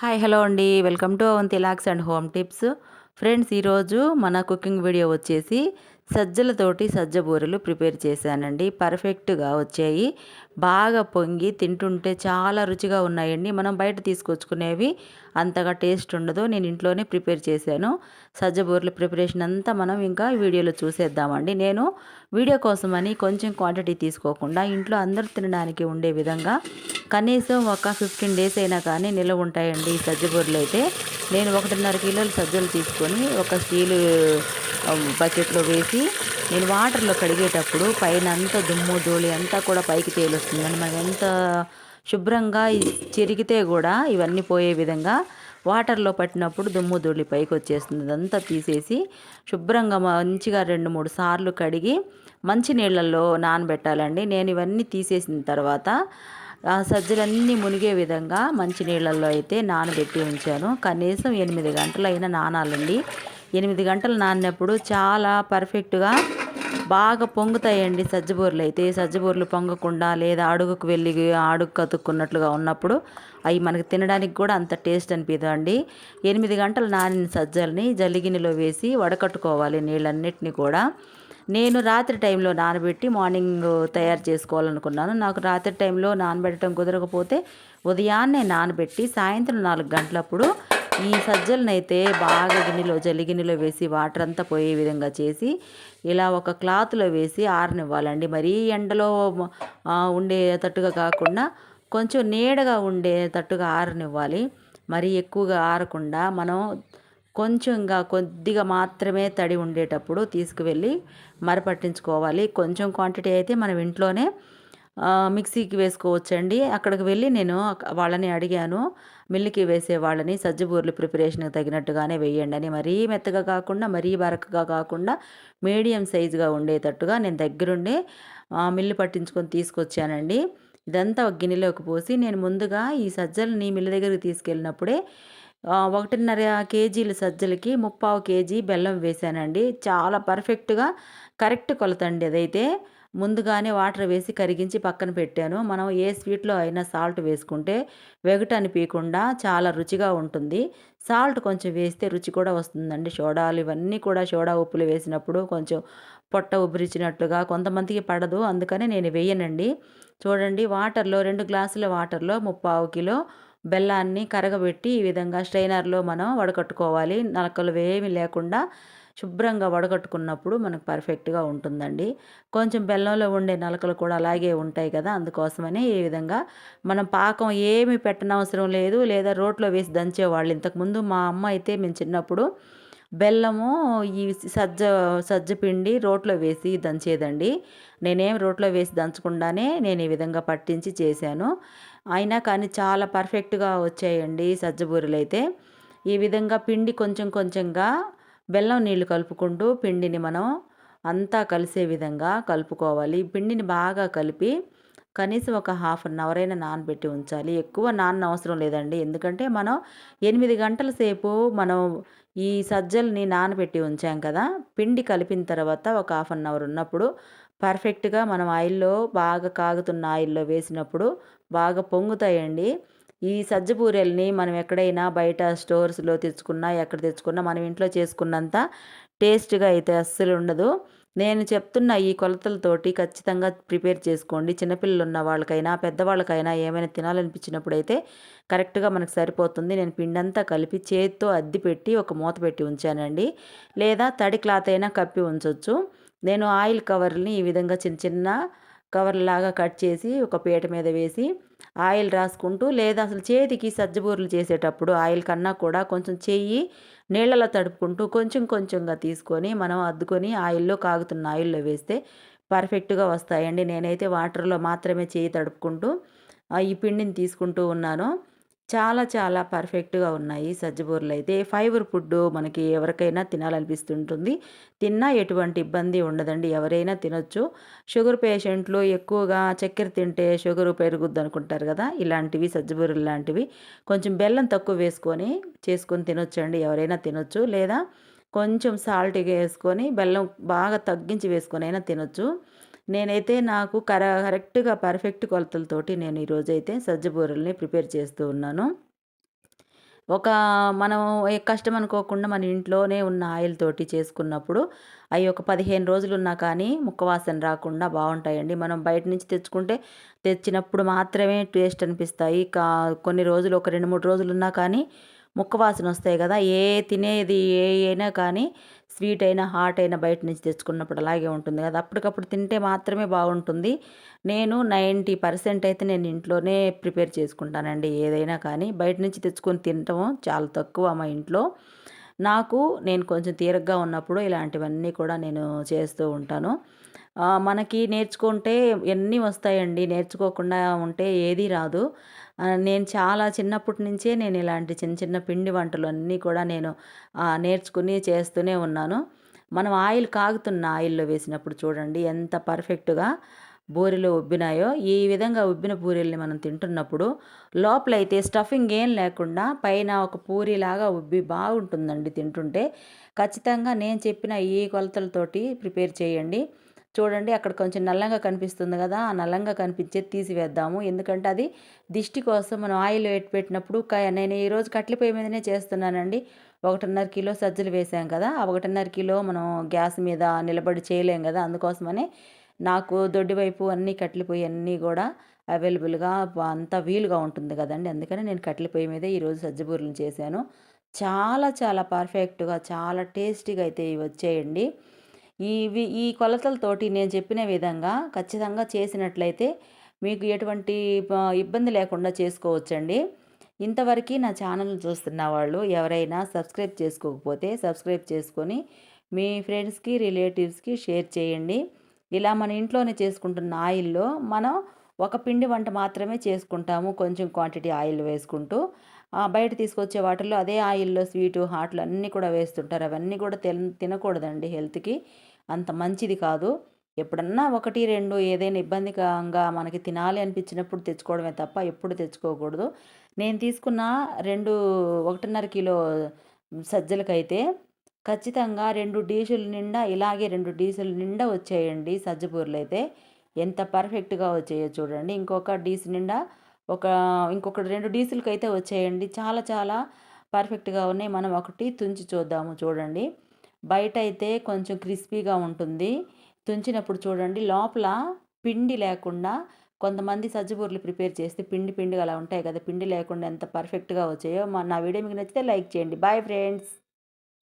Hi hello అండి. Welcome to Avanti looks and home tips. Friends ఈరోజు మన cooking video వచ్చేసి సజ్జలతోటి సజ్జ బూరెలు ప్రిపేర్ చేశానండి. పర్ఫెక్ట్గా వచ్చాయి. బాగా పొంగి తింటుంటే చాలా రుచిగా ఉన్నాయండి. మనం బయట తీసుకొచ్చుకునేవి అంతగా టేస్ట్ ఉండదు. నేను ఇంట్లోనే ప్రిపేర్ చేశాను. సజ్జ బూరెల ప్రిపరేషన్ అంతా మనం ఇంకా వీడియోలో చూసేద్దామండి. నేను వీడియో కోసమని కొంచెం క్వాంటిటీ తీసుకోకుండా ఇంట్లో అందరూ తినడానికి ఉండే విధంగా కనీసం ఒక ఫిఫ్టీన్ డేస్ అయినా కానీ నిల్వ ఉంటాయండి ఈ సజ్జ బూరెలు అయితే. నేను ఒకటిన్నర కిలోలు సజ్జలు తీసుకొని ఒక స్టీలు బకెట్లో వేసి నేను వాటర్లో కడిగేటప్పుడు పైన అంతా దుమ్ము ధూళి అంతా కూడా పైకి తేలుస్తుందండి. మనం ఎంత శుభ్రంగా చెరిగితే కూడా ఇవన్నీ పోయే విధంగా వాటర్లో పట్టినప్పుడు దుమ్ము ధూళి పైకి వచ్చేస్తుంది అదంతా తీసేసి శుభ్రంగా మంచిగా రెండు మూడు సార్లు కడిగి మంచి నీళ్ళల్లో నానబెట్టాలండి. నేను ఇవన్నీ తీసేసిన తర్వాత ఆ సజ్జలన్నీ మునిగే విధంగా మంచి నీళ్ళల్లో అయితే నానబెట్టి ఉంచాను. కనీసం ఎనిమిది గంటలైనా నానాలండి. ఎనిమిది గంటలు నానినప్పుడు చాలా పర్ఫెక్ట్గా బాగా పొంగుతాయండి సజ్జబూరలు అయితే. సజ్జబూరలు పొంగకుండా లేదా అడుగుకు వెళ్ళి అడుగు కతుక్కున్నట్లుగా ఉన్నప్పుడు అవి మనకి తినడానికి కూడా అంత టేస్ట్ అనిపిదండి ఎనిమిది గంటలు నానిన సజ్జల్ని జల్లిగిన్నెలో వేసి వడకట్టుకోవాలి నీళ్ళన్నిటిని కూడా. నేను రాత్రి టైంలో నానబెట్టి మార్నింగ్ తయారు చేసుకోవాలనుకున్నాను. నాకు రాత్రి టైంలో నానబెట్టడం కుదరకపోతే ఉదయాన్నే నానబెట్టి సాయంత్రం నాలుగు గంటలప్పుడు ఈ సజ్జలనైతే బాగా గిన్నెలో జల్లి గిన్నెలో వేసి వాటర్ అంతా పోయే విధంగా చేసి ఇలా ఒక క్లాత్లో వేసి ఆరనివ్వాలండి. మరీ ఎండలో ఉండేటట్టుగా కాకుండా కొంచెం నీడగా ఉండేటట్టుగా ఆరనివ్వాలి. మరీ ఎక్కువగా ఆరకుండా మనం కొంచెంగా కొద్దిగా మాత్రమే తడి ఉండేటప్పుడు తీసుకువెళ్ళి మరపట్టించుకోవాలి. కొంచెం క్వాంటిటీ అయితే మనం ఇంట్లోనే మిక్సీకి వేసుకోవచ్చండి. అక్కడికి వెళ్ళి నేను వాళ్ళని అడిగాను. మిల్లుకి వేసే వాళ్ళని సజ్జబూర్లు ప్రిపరేషన్కి తగినట్టుగానే వేయండి అని. మరీ మెత్తగా కాకుండా మరీ బరకగా కాకుండా మీడియం సైజుగా ఉండేటట్టుగా నేను దగ్గరుండి మిల్లు పట్టించుకొని తీసుకొచ్చానండి. ఇదంతా ఒక గిన్నెలోకి పోసి నేను ముందుగా ఈ సజ్జలని మిల్లు దగ్గరికి తీసుకెళ్ళినప్పుడే ఒకటిన్నర కేజీల సజ్జలకి ముప్పావు కేజీ బెల్లం వేసానండి. చాలా పర్ఫెక్ట్గా కరెక్ట్ కొలతండి అదైతే. ముందుగానే వాటర్ వేసి కరిగించి పక్కన పెట్టాను. మనం ఏ స్వీట్లో అయినా సాల్ట్ వేసుకుంటే వెగట అనిపించకుండా చాలా రుచిగా ఉంటుంది. సాల్ట్ కొంచెం వేస్తే రుచి కూడా వస్తుందండి. సోడాలు ఇవన్నీ కూడా సోడా ఉప్పులు వేసినప్పుడు కొంచెం పొట్ట ఉబ్బరిచినట్లుగా కొంతమందికి పడదు. అందుకనే నేను వేయనండి. చూడండి వాటర్లో రెండు గ్లాసుల వాటర్లో ముప్పావు కిలో బెల్లాన్ని కరగబెట్టి ఈ విధంగా స్ట్రైనర్లో మనం వడకట్టుకోవాలి. నలకలు ఏమి లేకుండా శుభ్రంగా వడగట్టుకున్నప్పుడు మనకు పర్ఫెక్ట్గా ఉంటుందండి. కొంచెం బెల్లంలో ఉండే నలకలు కూడా అలాగే ఉంటాయి కదా అందుకోసమని ఈ విధంగా మనం పాకం ఏమి పెట్టనవసరం లేదు. లేదా రోట్లో వేసి దంచేవాళ్ళు. ఇంతకుముందు మా అమ్మ అయితే మేము చిన్నప్పుడు బెల్లము ఈ సజ్జ సజ్జ పిండి రోట్లో వేసి దంచేదండి. నేనేం రోట్లో వేసి దంచకుండానే నేను ఈ విధంగా పట్టించి చేశాను. అయినా కానీ చాలా పర్ఫెక్ట్గా వచ్చాయండి సజ్జ బూరెలు అయితే ఈ విధంగా పిండి కొంచెం కొంచెంగా బెల్లం నీళ్ళు కలుపుకుంటూ పిండిని మనం అంతా కలిసే విధంగా కలుపుకోవాలి. పిండిని బాగా కలిపి కనీసం ఒక హాఫ్ అన్ అవర్ అయినా నానబెట్టి ఉంచాలి. ఎక్కువ నాన్న అవసరం లేదండి. ఎందుకంటే మనం ఎనిమిది గంటల సేపు మనం ఈ సజ్జల్ని నానబెట్టి ఉంచాం కదా పిండి కలిపిన తర్వాత ఒక హాఫ్ అన్ అవర్ ఉన్నప్పుడు పర్ఫెక్ట్గా మనం ఆయిల్లో బాగా కాగుతున్న ఆయిల్లో వేసినప్పుడు బాగా పొంగుతాయండి. ఈ సజ్జ పూరెల్ని మనం ఎక్కడైనా బయట స్టోర్స్లో తెచ్చుకున్నా ఎక్కడ తెచ్చుకున్నా మనం ఇంట్లో చేసుకున్నంత టేస్ట్గా అయితే అస్సలు ఉండదు. నేను చెప్తున్న ఈ కొలతలతోటి ఖచ్చితంగా ప్రిపేర్ చేసుకోండి. చిన్నపిల్లలు ఉన్న వాళ్ళకైనా పెద్దవాళ్ళకైనా ఏమైనా తినాలనిపించినప్పుడు అయితే కరెక్ట్గా మనకు సరిపోతుంది. నేను పిండంతా కలిపి చేతితో అద్ది పెట్టి ఒక మూత పెట్టి ఉంచానండి. లేదా తడి క్లాత్ అయినా కప్పి ఉంచవచ్చు నేను ఆయిల్ కవర్ని ఈ విధంగా చిన్న చిన్న కవర్లాగా కట్ చేసి ఒక పీట మీద వేసి ఆయిల్ రాసుకుంటూ లేదా అసలు చేతికి సజ్జబూరలు చేసేటప్పుడు ఆయిల్ కన్నా కూడా కొంచెం చెయ్యి నీళ్ళలో తడుపుకుంటూ కొంచెం కొంచెంగా తీసుకొని మనం అద్దుకొని ఆయిల్లో కాగుతున్న ఆయిల్లో వేస్తే పర్ఫెక్ట్గా వస్తాయండి. నేనైతే వాటర్లో మాత్రమే చేయి తడుపుకుంటూ ఈ పిండిని తీసుకుంటూ ఉన్నాను. చాలా చాలా పర్ఫెక్ట్గా ఉన్నాయి. సజ్జబూరలు అయితే ఫైబర్ ఫుడ్ మనకి ఎవరికైనా తినాలనిపిస్తుంటుంది. తిన్నా ఎటువంటి ఇబ్బంది ఉండదండి. ఎవరైనా తినొచ్చు. షుగర్ పేషెంట్లు ఎక్కువగా చక్కెర తింటే షుగర్ పెరుగుద్ది అనుకుంటారు కదా. ఇలాంటివి సజ్జబూరలు లాంటివి కొంచెం బెల్లం తక్కువ వేసుకొని చేసుకొని తినొచ్చండి. ఎవరైనా తినొచ్చు. లేదా కొంచెం సాల్ట్గా వేసుకొని బెల్లం బాగా తగ్గించి వేసుకొని అయినా తినొచ్చు. నేనైతే నాకు కర కరెక్ట్గా పర్ఫెక్ట్ కొలతలతోటి నేను ఈరోజైతే సజ్జ బూరెల్ని ప్రిపేర్ చేస్తూ ఉన్నాను. ఒక మనం ఏ కష్టం అనుకోకుండా మన ఇంట్లోనే ఉన్న ఆయిల్ తోటి చేసుకున్నప్పుడు అవి ఒక పదిహేను రోజులు ఉన్నా కానీ ముక్క వాసన రాకుండా బాగుంటాయండి. మనం బయట నుంచి తెచ్చుకుంటే తెచ్చినప్పుడు మాత్రమే టేస్ట్ అనిపిస్తాయి. కా కొన్ని రోజులు ఒక రెండు మూడు రోజులు ఉన్నా కానీ ముక్క వాసన వస్తాయి కదా. ఏ తినేది ఏ అయినా కానీ స్వీట్ అయినా హాట్ అయినా బయట నుంచి తెచ్చుకున్నప్పుడు అలాగే ఉంటుంది కదా. అప్పటికప్పుడు తింటే మాత్రమే బాగుంటుంది. నేను నైంటీ పర్సెంట్ అయితే నేను ఇంట్లోనే ప్రిపేర్ చేసుకుంటానండి. ఏదైనా కానీ బయట నుంచి తెచ్చుకొని తినటం చాలా తక్కువ మా ఇంట్లో. నాకు నేను కొంచెం తీరగ్గా ఉన్నప్పుడు ఇలాంటివన్నీ కూడా నేను చేస్తూ ఉంటాను. మనకి నేర్చుకుంటే ఎన్ని వస్తాయండి? నేర్చుకోకుండా ఉంటే ఏది రాదు. నేను చాలా చిన్నప్పటి నుంచే నేను ఇలాంటి చిన్న చిన్న పిండి వంటలు అన్నీ కూడా నేను నేర్చుకుని చేస్తూనే ఉన్నాను. మనం ఆయిల్ కాగుతున్న ఆయిల్లో వేసినప్పుడు చూడండి ఎంత పర్ఫెక్ట్గా బూరెలు ఉబ్బినాయో ఈ విధంగా ఉబ్బిన పూరీల్ని మనం తింటున్నప్పుడు లోపలైతే స్టఫింగ్ ఏం లేకుండా పైన ఒక పూరీలాగా ఉబ్బి బాగుంటుందండి తింటుంటే. ఖచ్చితంగా నేను చెప్పిన ఈ కొలతలతోటి ప్రిపేర్ చేయండి. చూడండి అక్కడ కొంచెం నల్లంగా కనిపిస్తుంది కదా ఆ నల్లంగా కనిపించేది తీసివేద్దాము. ఎందుకంటే అది దిష్టి కోసం మనం ఆయిల్ పెట్టి పెట్టినప్పుడు నేను ఈరోజు కట్ల పొయ్యి మీదనే చేస్తున్నానండి. ఒకటిన్నర కిలో సజ్జలు వేసాం కదా ఆ ఒకటిన్నర కిలో మనం గ్యాస్ మీద నిలబడి చేయలేం కదా అందుకోసమని నాకు దొడ్డి వైపు అన్నీ కట్టెల పొయ్యి అన్నీ కూడా అవైలబుల్గా అంత వీలుగా ఉంటుంది కదండి. అందుకని నేను కట్టెల పొయ్యి మీద ఈరోజు సజ్జబూరలు చేశాను. చాలా చాలా పర్ఫెక్ట్గా చాలా టేస్టీగా అయితే ఇవి ఇవి ఈ కొలతలతోటి నేను చెప్పిన విధంగా ఖచ్చితంగా చేసినట్లయితే మీకు ఎటువంటి ఇబ్బంది లేకుండా చేసుకోవచ్చండి. ఇంతవరకు నా ఛానల్ చూస్తున్న వాళ్ళు ఎవరైనా సబ్స్క్రైబ్ చేసుకోకపోతే సబ్స్క్రైబ్ చేసుకొని మీ ఫ్రెండ్స్కి రిలేటివ్స్కి షేర్ చేయండి. ఇలా మన ఇంట్లోనే చేసుకుంటున్న ఆయిల్లో మనం ఒక పిండి వంట మాత్రమే చేసుకుంటాము. కొంచెం క్వాంటిటీ ఆయిల్ వేసుకుంటూ బయట తీసుకొచ్చే వాటిల్లో అదే ఆయిల్లో స్వీటు హాట్లు అన్నీ కూడా వేస్తుంటారు. అవన్నీ కూడా తిన తినకూడదండి హెల్త్కి. అంత మంచిది కాదు. ఎప్పుడన్నా ఒకటి రెండు ఏదైనా ఇబ్బందికరంగా మనకి తినాలి అనిపించినప్పుడు తెచ్చుకోవడమే తప్ప ఎప్పుడు తెచ్చుకోకూడదు. నేను తీసుకున్న రెండు ఒకటిన్నర కిలో సజ్జలకైతే ఖచ్చితంగా రెండు డీసుల నిండా ఇలాగే రెండు డీజిల్ నిండా వచ్చేయండి సజ్జపూర్లు అయితే ఎంత పర్ఫెక్ట్గా వచ్చాయో చూడండి. ఇంకొక డీస్ నిండా ఒక ఇంకొక రెండు డీసులకి అయితే వచ్చేయండి. చాలా చాలా పర్ఫెక్ట్గా ఉన్నాయి. మనం ఒకటి తుంచి చూద్దాము చూడండి. బయట అయితే కొంచెం క్రిస్పీగా ఉంటుంది. తుంచినప్పుడు చూడండి లోపల పిండి లేకుండా కొంతమంది సజ్జబూర్లు ప్రిపేర్ చేస్తే పిండి పిండిగా అలా ఉంటాయి కదా పిండి లేకుండా ఎంత పర్ఫెక్ట్గా వచ్చాయో. మా నా వీడియో మీకు నచ్చితే లైక్ చేయండి. Bye friends!